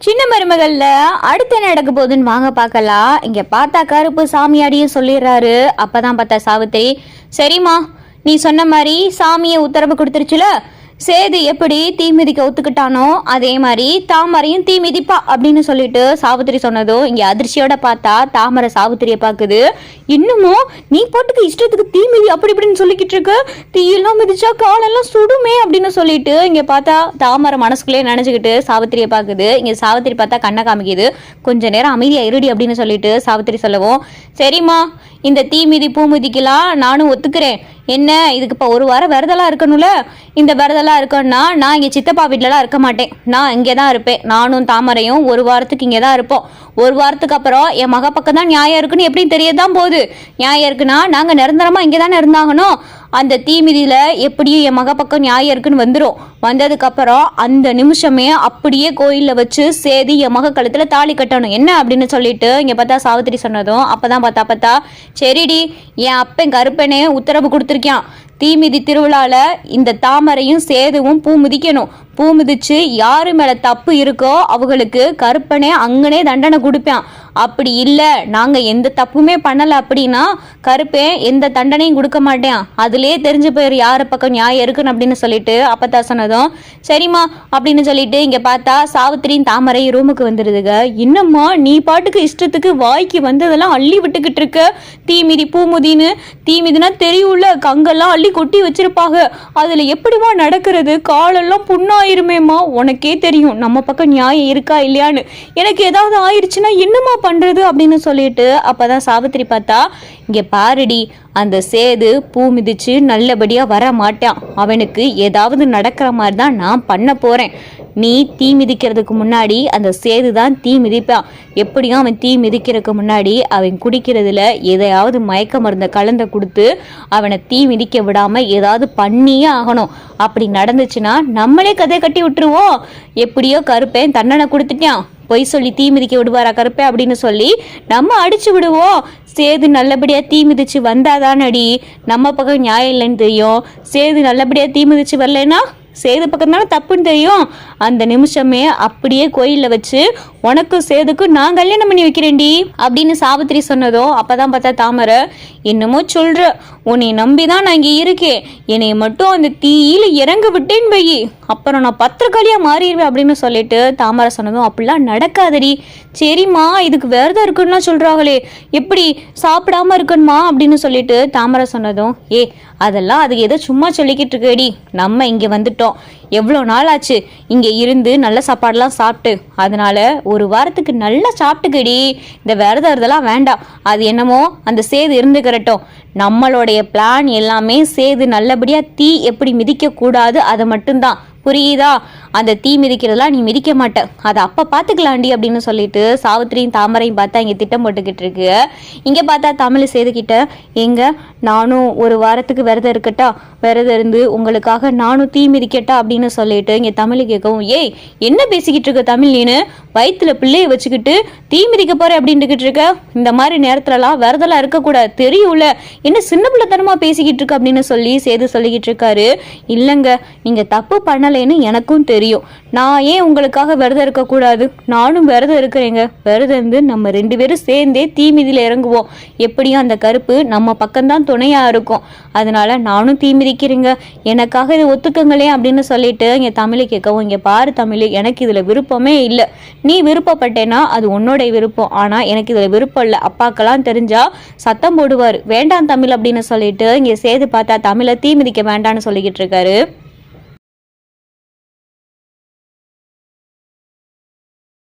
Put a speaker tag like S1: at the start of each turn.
S1: சின்ன மருமகள்ல அடுத்து என்ன நடக்க போகுதுன்னு வாங்க பார்க்கலாம் இங்க பார்த்தா கருப்பு சாமியாடியும் சொல்லிடுறாரு. அப்பதான் பார்த்தா சாவித்திரி சரிம்மா நீ சொன்ன மாதிரி சாமியை உத்தரவு கொடுத்துருச்சுல? சேது எப்படி தீ மிதிக்க ஒத்துக்கிட்டானோ அதே மாதிரி தாமரையும் தீ மிதிப்பா அப்படின்னு சொல்லிட்டு சாவித்திரி சொன்னதும் இங்க அதிர்ச்சியோட பார்த்தா தாமரை சாவித்திரியை பார்க்குது. இன்னமும் நீ பாட்டுக்கு இஷ்டத்துக்கு தீ மிதி அப்படி இப்படின்னு சொல்லிக்கிட்டு இருக்கு? தீயெல்லாம் மிதிச்சா காலெல்லாம் சுடுமே அப்படின்னு சொல்லிட்டு இங்க பார்த்தா தாமரை மனசுக்குள்ளே நினைச்சுக்கிட்டு சாவித்திரியை பார்க்குது. இங்க சாவித்திரி பார்த்தா கண்ணை காமிக்குது. கொஞ்ச நேரம் அமைதியா இருடி அப்படின்னு சொல்லிட்டு சாவித்திரி சொல்லவும் சரிம்மா இந்த தீ மிதி பூ மிதிக்கலாம். நானும் ஒத்துக்கிறேன். என்ன இதுக்கு இப்போ ஒரு வாரம் விரதெல்லாம் இருக்கணும்ல? இந்த விரதெல்லாம் இருக்கணும்னா நான் இங்கே சித்தப்பா வீட்டிலலாம் இருக்க மாட்டேன். நான் இங்கே தான் இருப்பேன். நானும் தாமரையும் ஒரு வாரத்துக்கு இங்கே தான் இருப்போம். ஒரு வாரத்துக்கு அப்புறம் என் மக பக்கம் தான் நியாயம் இருக்குன்னு தெரிய தான் போகுது. நியாயம் இருக்குன்னா நாங்கள் நிரந்தரமாக இங்கே தானே இருந்தாகணும். அந்த தீமிதியில் எப்படியும் என் மக பக்கம் நியாயம் இருக்குன்னு வந்துடும் வந்ததுக்கப்புறம் அந்த நிமிஷமே அப்படியே கோயிலில் வச்சு சேதி என் மக கழுத்தில் தாலி கட்டணும். என்ன அப்படின்னு சொல்லிட்டு இங்கே பார்த்தா சாவித்திரி சொன்னதும் அப்போ தான் பார்த்தா பார்த்தா சரிடி என் அப்பன் கருப்பனே உத்தரவு கொடுத்துருக்கான். தீமிதி திருவிழால இந்த தாமரையும் சேதுவும் பூ மிதிக்கணும். பூ மிதிச்சு யாரு மேல தப்பு இருக்கோ அவங்களுக்கு கருப்பனே அங்கனே தண்டனை கொடுப்பான். அப்படி இல்லை. நாங்கள் எந்த தப்புமே பண்ணலை அப்படின்னா கருப்பேன் எந்த தண்டனையும் கொடுக்க மாட்டேன். அதுலேயே தெரிஞ்சு போயிரு யார் பக்கம் நியாயம் இருக்குன்னு அப்படின்னு சொல்லிட்டு அப்பத்தா சொன்னதும் சரிம்மா அப்படின்னு சொல்லிட்டு இங்கே பார்த்தா சாவித்திரியும் தாமரை ரூமுக்கு வந்துடுதுங்க என்னம்மா நீ பாட்டுக்கு இஷ்டத்துக்கு வாய்க்கு வந்ததெல்லாம் அள்ளி விட்டுக்கிட்டு இருக்க? தீமிதி பூமுதின்னு தீமிதினா தெரியும்ல கங்கெல்லாம் அள்ளி கொட்டி வச்சிருப்பாங்க. அதில் எப்படிமா நடக்கிறது? காலெல்லாம் புண்ணாயிருமேம்மா. உனக்கே தெரியும் நம்ம பக்கம் நியாயம் இருக்கா இல்லையான்னு. எனக்கு ஏதாவது ஆயிடுச்சுன்னா என்னம்மா பண்ணுறது அப்படின்னு சொல்லிட்டு அப்பதான் சாவித்திரி பார்த்தா இங்கே பாருடி அந்த சேது பூ மிதிச்சு நல்லபடியாக வர மாட்டான். அவனுக்கு ஏதாவது நடக்கிற மாதிரி தான் நான் பண்ண போகிறேன் நீ தீ மிதிக்கிறதுக்கு முன்னாடி அந்த சேது தான் தீ மிதிப்பான். எப்படியும் அவன் தீ மிதிக்கிறதுக்கு முன்னாடி அவன் குடிக்கிறதுல எதையாவது மயக்க மருந்தை கலந்த கொடுத்து அவனை தீ மிதிக்க விடாமல் ஏதாவது பண்ணியே ஆகணும். அப்படி நடந்துச்சுன்னா நம்மளே கதை கட்டி விட்டுருவோம். எப்படியோ கருப்பேன் தண்டனை கொடுத்துட்டான். பொய் சொல்லி தீ மிதிக்க விடுவாரா கருப்பே அப்படின்னு சொல்லி நம்ம அடிச்சு விடுவோம். சேது நல்லபடியாக தீ மிதிச்சு வந்தாதானடி. நம்ம பக்கம் நியாயம் இல்லைன்னு தெரியும். சேது நல்லபடியாக தீ மிதிச்சு வரலைன்னா சேது பக்கம் தானே தப்புன்னு தெரியும். அந்த நிமிஷமே அப்படியே கோயிலில் வச்சு உனக்கும் சேதுக்கும் நான் கல்யாணம் பண்ணி வைக்கிறேன்டி. அப்படின்னு சாவித்திரி சொன்னதோ அப்போதான் பார்த்தா தாமரை என்னமோ சொல்கிற உன்னை நம்பி தான் நான் இங்கே இருக்கேன். என்னை மட்டும் அந்த தீயில் இறங்க விட்டேன்னு பையி அப்புறம் நான் பத்திரக்காளியாக மாறிடுவேன் அப்படின்னு சொல்லிட்டு தாமரை சொன்னதும் அப்படிலாம் நடக்காதடி. சரிம்மா இதுக்கு விரதம் இருக்குன்னா சொல்கிறாங்களே எப்படி சாப்பிடாம இருக்கணுமா அப்படின்னு சொல்லிட்டு தாமரை சொன்னதும் ஏ அதெல்லாம் அது ஏதோ சும்மா சொல்லிக்கிட்டு இருக்கேடி. நம்ம இங்கே வந்துட்டோம். எவ்வளோ நாள் ஆச்சு? இங்கே இருந்து நல்ல சாப்பாடெல்லாம் சாப்பிட்டு. அதனால ஒரு வாரத்துக்கு நல்லா சாப்பிட்டுக்கடி. இந்த விரதம் இதெல்லாம் வேண்டாம். அது என்னமோ அந்த சேது இருந்துக்கிறட்டும். நம்மளுடைய பிளான் எல்லாமே சேது நல்லபடியாக தீ எப்படி மிதிக்கக்கூடாது அதை மட்டும்தான். புரியுதா? அந்த தீ மிதிக்கிறதெல்லாம் நீ மிதிக்க மாட்ட. அதை அப்போ பார்த்துக்கலாண்டி அப்படின்னு சொல்லிட்டு சாவித்திரியும் தாமரையும் பார்த்தா இங்கே திட்டம் போட்டுக்கிட்டு இருக்கு. இங்கே பார்த்தா தமிழ் செய்துக்கிட்ட எங்க நானும் ஒரு வாரத்துக்கு விரதம் இருக்கட்டா? விரதம் இருந்து உங்களுக்காக நானும் தீ மிதிக்கட்டா? அப்படின்னு சொல்லிட்டு இங்கே தமிழ் கேட்கவும் ஏய் என்ன பேசிக்கிட்டு இருக்க தமிழ் நீனு? வயிற்றுல பிள்ளையை வச்சுக்கிட்டு தீ மிதிக்க போறேன் அப்படின்ட்டுக்கிட்டு இருக்க இந்த மாதிரி நேரத்துலலாம் விரதெல்லாம் இருக்கக்கூடாது தெரியும்ல என்ன சின்ன பிள்ளைத்தனமா பேசிக்கிட்டு இருக்க அப்படின்னு சொல்லி சேது சொல்லிக்கிட்டு இருக்காரு. இல்லைங்க நீங்க தப்பு பண்ணலைன்னு எனக்கும் தெரியும். நான் ஏன் உங்களுக்காக விரதம் இருக்கக்கூடாது? நானும் விரதம் இருக்கிறேங்க. விரதம் இருந்து நம்ம ரெண்டு பேரும் சேர்ந்தே தீ மிதியில் இறங்குவோம். எப்படியும் அந்த கருப்பு நம்ம பக்கம்தான் துணையாக இருக்கும். அதனால நானும் தீமிதிக்கிறேங்க எனக்காக இதை ஒத்துக்குங்களே அப்படின்னு சொல்லிட்டு இங்கே தமிழை கேட்கவும் இங்கே பாரு தமிழ் எனக்கு இதில் விருப்பமே இல்லை. நீ விருப்பப்பட்டேன்னா அது உன்னோட விருப்பம். ஆனால் எனக்கு இதில் விருப்பம் இல்லை. அப்பாக்கெல்லாம் தெரிஞ்சால் சத்தம் போடுவார். வேண்டாம் தமிழ் அப்படின்னு சொல்லிட்டு இங்கே சேது பார்த்தா தமிழை தீ மிதிக்க வேண்டாம்னு சொல்லிக்கிட்டு இருக்காரு.